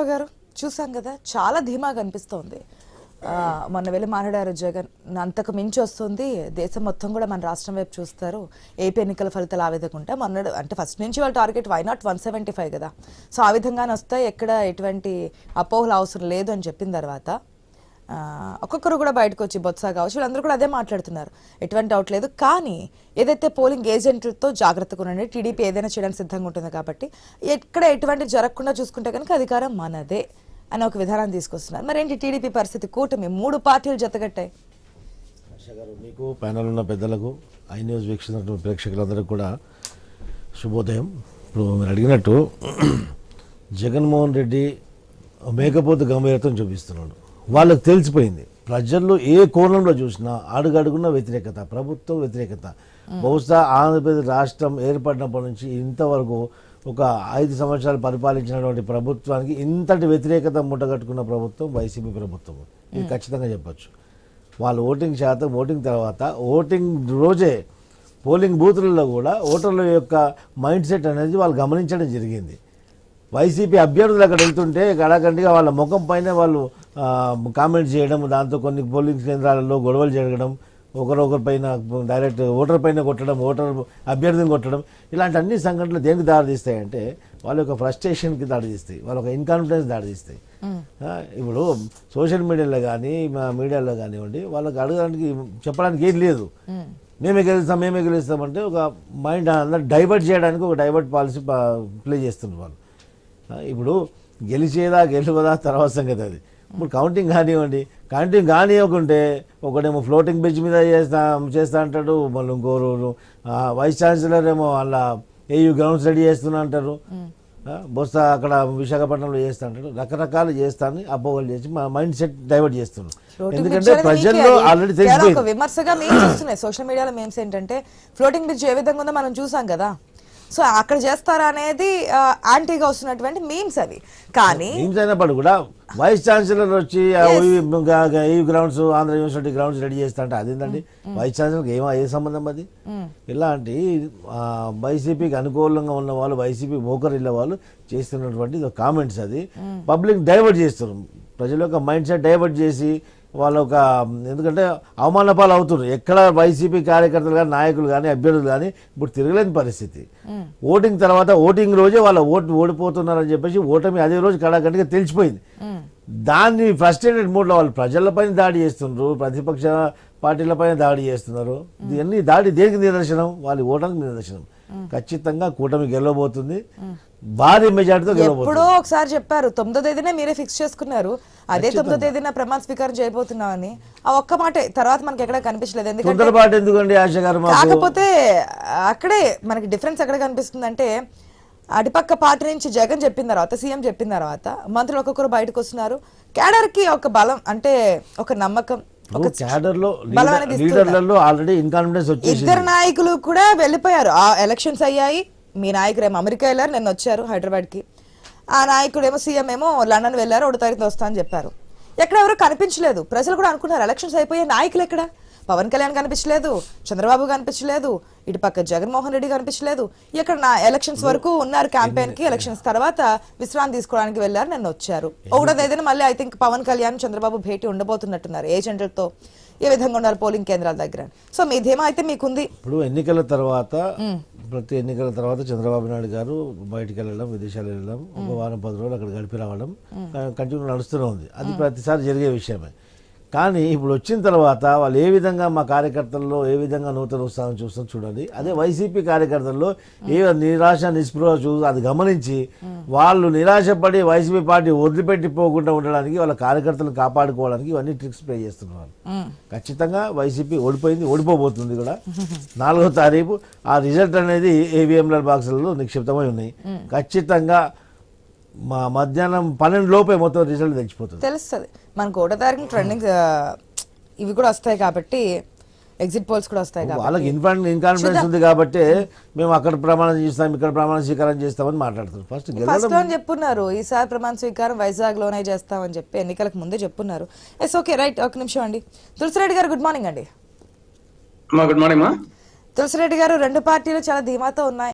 రామారావు గారు చూసాం కదా చాలా ధీమాగా అనిపిస్తోంది. మొన్న వెళ్ళి మాట్లాడారు జగన్ అంతకు మించి వస్తుంది దేశం మొత్తం కూడా మన రాష్ట్రం వైపు చూస్తారు ఏపీ ఎన్నికల ఫలితాలు ఆ విధంగా ఉంటాయి. మొన్న అంటే ఫస్ట్ నుంచి వాళ్ళ target why not one seventy five కదా. సో ఆ విధంగానే వస్తాయి ఎక్కడ ఎటువంటి అపోహలు అవసరం లేదు అని చెప్పిన తర్వాత ఒక్కొక్కరు కూడా బయటకు వచ్చి బొత్స కావచ్చు వీళ్ళందరూ కూడా అదే మాట్లాడుతున్నారు. ఎటువంటి డౌట్ లేదు. కానీ ఏదైతే పోలింగ్ ఏజెంట్లతో జాగ్రత్తగా ఉండండి టీడీపీ ఏదైనా చేయడానికి సిద్ధంగా ఉంటుంది కాబట్టి ఎక్కడ ఎటువంటి జరగకుండా చూసుకుంటే కనుక అధికారం మనదే అని ఒక విధానం తీసుకొస్తున్నారు. మరి ఏంటి టీడీపీ పరిస్థితి? కూటమి మూడు పార్టీలు జతగట్టాయి గారు మీకు ప్యానల్ ఉన్న పెద్దలకు ఐ న్యూస్ వీక్షిస్తున్న ప్రేక్షకులందరికీ కూడా శుభోదయం. ఇప్పుడు మీరు అడిగినట్టు జగన్మోహన్ రెడ్డి మేకపోతు గంభీరతను చూపిస్తున్నాడు. వాళ్ళకి తెలిసిపోయింది. ప్రజల్లో ఏ కోణంలో చూసినా అడుగడుగున్న వ్యతిరేకత ప్రభుత్వం వ్యతిరేకత. బహుశా ఆంధ్రప్రదేశ్ రాష్ట్రం ఏర్పడినప్పటి నుంచి ఇంతవరకు ఒక ఐదు సంవత్సరాలు పరిపాలించినటువంటి ప్రభుత్వానికి ఇంతటి వ్యతిరేకత ముట్టగట్టుకున్న ప్రభుత్వం వైసీపీ ప్రభుత్వం. ఇది ఖచ్చితంగా చెప్పచ్చు. వాళ్ళు ఓటింగ్ శాతం ఓటింగ్ తర్వాత ఓటింగ్ రోజే పోలింగ్ బూతులలో కూడా ఓటర్ల యొక్క మైండ్ సెట్ అనేది వాళ్ళు గమనించడం జరిగింది. వైసీపీ అభ్యర్థులు అక్కడ వెళ్తుంటే గడగండిగా వాళ్ళ ముఖం పైన వాళ్ళు ఆ, కామెంట్ చేయడం దాంతో కొన్ని పోలింగ్ కేంద్రాలలో గొడవలు జరగడం ఒకరొకరి పైన డైరెక్ట్ ఓటర్ పైన కొట్టడం ఓటర్ అభ్యర్థిని కొట్టడం ఇలాంటి అన్ని సంఘటనలు దేనికి దారితీస్తాయంటే వాళ్ళ యొక్క ఫ్రస్ట్రేషన్కి దారితీస్తాయి వాళ్ళ యొక్క ఇన్కాన్ఫిడెన్స్ దారితీస్తాయి. ఇప్పుడు సోషల్ మీడియాలో కానీ మా మీడియాలో కానివ్వండి వాళ్ళకి అడగడానికి చెప్పడానికి ఏం లేదు. మేమే. గెలుస్తాం మేమే గెలుస్తామంటే ఒక మైండ్ అందరు డైవర్ట్ చేయడానికి ఒక డైవర్ట్ పాలసీ ప్లే చేస్తున్నారు వాళ్ళు. ఇప్పుడు గెలిచేదా గెలువదా తర్వాత సంగతి అది. ఇప్పుడు కౌంటింగ్ కానివ్వండి. కౌంటింగ్ కానివ్వకుంటే ఒకడేమో ఫ్లోటింగ్ బ్రిడ్జ్ మీద చేస్తా చేస్తా అంటాడు మళ్ళీ ఇంకోరు వైస్ ఛాన్సలర్ ఏమో వాళ్ళ ఏయూ గ్రౌండ్స్ రెడీ చేస్తున్నా అంటారు. బొత్స అక్కడ విశాఖపట్నంలో చేస్తా అంటాడు. రకరకాలు చేస్తాను అపోహలు చేసి మా మైండ్ సెట్ డైవర్ట్ చేస్తున్నాడు. ఫ్లోటింగ్ ఎందుకంటే ప్రజల్లో ఆల్రెడీ తెలిసిపోయింది. విమర్శగా మేము చూస్తున్నాయి సోషల్ మీడియాలో మేమ్స్ ఏంటంటే ఫ్లోటింగ్ బ్రిడ్జ్ ఏ విధంగా ఉందో మనం చూసాం కదా. సో అక్కడ చేస్తారా అనేది యాంటీగా వస్తున్నటువంటి మీమ్స్ అవి. కానీ మీమ్స్ అయినప్పుడు కూడా. వైస్ ఛాన్సలర్ వచ్చి ఈ grounds Andhra university grounds ready చేస్తా అంటే అదేంటండి వైస్ ఛాన్సలర్కి ఏమో ఏ సంబంధం అది? ఇలాంటి ఆ, వైసీపీకి అనుకూలంగా ఉన్న వాళ్ళు వైసీపీ మోకరిల్ల వాళ్ళు చేస్తున్నటువంటి కామెంట్స్ అది. పబ్లిక్ డైవర్ట్ చేస్తున్నారు ప్రజల యొక్క మైండ్ సెట్ డైవర్ట్ చేసి వాళ్ళ ఒక ఎందుకంటే అవమాన పాలు అవుతున్నారు ఎక్కడ వైసీపీ కార్యకర్తలు కానీ నాయకులు కానీ అభ్యర్థులు కానీ ఇప్పుడు తిరగలేని పరిస్థితి. ఓటింగ్ తర్వాత ఓటింగ్ రోజే వాళ్ళ ఓటు ఓడిపోతున్నారని చెప్పేసి ఓటమి అదే రోజు కడాగంటిగా తెలిసిపోయింది. దాన్ని ఫ్రస్ట్రేటెడ్ మూడ్లో వాళ్ళు ప్రజలపైన దాడి చేస్తున్నారు ప్రతిపక్ష పార్టీలపైన దాడి చేస్తున్నారు. ఇవన్నీ దాడి దేనికి నిదర్శనం? వాళ్ళ ఓటానికి నిదర్శనం. ఖచ్చితంగా కూటమి గెలవబోతుంది. భారీ మెజార్టీతో గెలవబోతుంది. ఎప్పుడో ఒకసారి చెప్పారు తొమ్మిదో తేదీనే మీరే ఫిక్స్ చేసుకున్నారు. అదే తొమ్మిదో తేదీన ప్రమాణ స్వీకారం చేయబోతున్నామని. ఆ ఒక్క మాటే తర్వాత మనకి ఎక్కడ కనిపించలేదు. ఎందుకంటే ఎందుకండి కాకపోతే అక్కడే మనకి డిఫరెన్స్ ఎక్కడ కనిపిస్తుంది అంటే అటుపక్క పార్టీ నుంచి జగన్ చెప్పిన తర్వాత సీఎం చెప్పిన తర్వాత మంత్రులు ఒక్కొక్కరు బయటకు వస్తున్నారు. క్యాడర్కి ఒక బలం అంటే ఒక నమ్మకం క్యాడర్లో. లీడర్లలో ఆల్రెడీ ఇన్కాన్ఫిడెన్స్ ఇద్దరు నాయకులు కూడా వెళ్ళిపోయారు. ఆ ఎలక్షన్స్ అయ్యాయి. మీ నాయకుడు ఏమో అమెరికా వెళ్ళారు నిన్న వచ్చారు హైదరాబాద్కి ఆ నాయకుడు ఏమో సీఎం ఏమో లండన్ వెళ్ళారు ఒకటి తారీఖు వస్తా అని చెప్పారు. ఎక్కడ ఎవరు కనిపించలేదు. ప్రజలు కూడా అనుకున్నారు ఎలక్షన్స్ అయిపోయే నాయకులు ఎక్కడ? పవన్ కళ్యాణ్ కనిపించలేదు చంద్రబాబు కనిపించలేదు ఇటు పక్క జగన్మోహన్ రెడ్డి కనిపించలేదు. ఇక్కడ నా ఎలక్షన్స్ వరకు ఉన్నారు క్యాంపెయిన్కి ఎలక్షన్స్ తర్వాత విశ్రాంతి తీసుకోవడానికి వెళ్ళారు నిన్న వచ్చారు. ఒకటో తేదీన మళ్ళీ ఐ థింక్ పవన్ కళ్యాణ్ చంద్రబాబు భేటీ ఉండబోతున్నట్టున్నారు ఏజెంట్లతో ఏ విధంగా ఉండాలి పోలింగ్ కేంద్రాల దగ్గర? సో మీ ధీమా అయితే మీకుంది. ఇప్పుడు ఎన్నికల తర్వాత ప్రతి ఎన్నికల తర్వాత చంద్రబాబు నాయుడు గారు బయటికి వెళ్ళడం విదేశాలు వెళ్ళడం ఒక వారం పది రోజులు అక్కడ గడిపి రావడం కంటిన్యూ నడుస్తూనే ఉంది. అది ప్రతిసారి జరిగే విషయమే. కానీ ఇప్పుడు వచ్చిన తర్వాత వాళ్ళు ఏ విధంగా మా కార్యకర్తల్లో ఏ విధంగా నూతన ఉత్సాహం చూస్తాం చూడాలి అదే వైసీపీ కార్యకర్తల్లో ఏ నిరాశ నిస్పృహ చూ అది గమనించి వాళ్ళు నిరాశపడి వైసీపీ పార్టీ వదిలిపెట్టి పోకుండా ఉండడానికి వాళ్ళ కార్యకర్తలను కాపాడుకోవడానికి ఇవన్నీ ట్రిక్స్ ప్లే చేస్తున్నారు ఖచ్చితంగా వైసీపీ ఓడిపోయింది ఓడిపోబోతుంది కూడా నాలుగో తారీఖు ఆ రిజల్ట్ అనేది ఏవిఎంల బాక్సులలో నిక్షిప్తమై ఉన్నాయి ఖచ్చితంగా మా మధ్యాహ్నం పన్నెండు లోపే మొత్తం రిజల్ట్ తెలిసిపోతుంది తెలుస్తుంది. మనకు ఒకటో తారీఖు ట్రెండింగ్ ఇవి కూడా వస్తాయి కాబట్టి ఎగ్జిట్ పోల్స్ కూడా వస్తాయి కాబట్టి. వాళ్ళకి ఇన్ఫాన్ ఇన్కాన్ఫిడెన్స్ ఉంది కాబట్టి మేము అక్కడ ప్రమాణం చేస్తాం ఇక్కడ ప్రమాణ స్వీకారం చేస్తామని మాట్లాడుతారు ఫస్ట్ ఫస్ట్లో చెప్పున్నారు. ఈసారి ప్రమాణ స్వీకారం వైజాగ్లోనే చేస్తామని చెప్పి ఎన్నికలకు ముందే చెప్పున్నారు. ఎస్ ఓకే రైట్ ఒక నిమిషం అండి. తులసిరెడ్డి గారు గుడ్ మార్నింగ్ అండి. గుడ్ మార్నింగ్ మా తులసిరెడ్డి గారు రెండు పార్టీలు చాలా ధీమాతో ఉన్నాయి.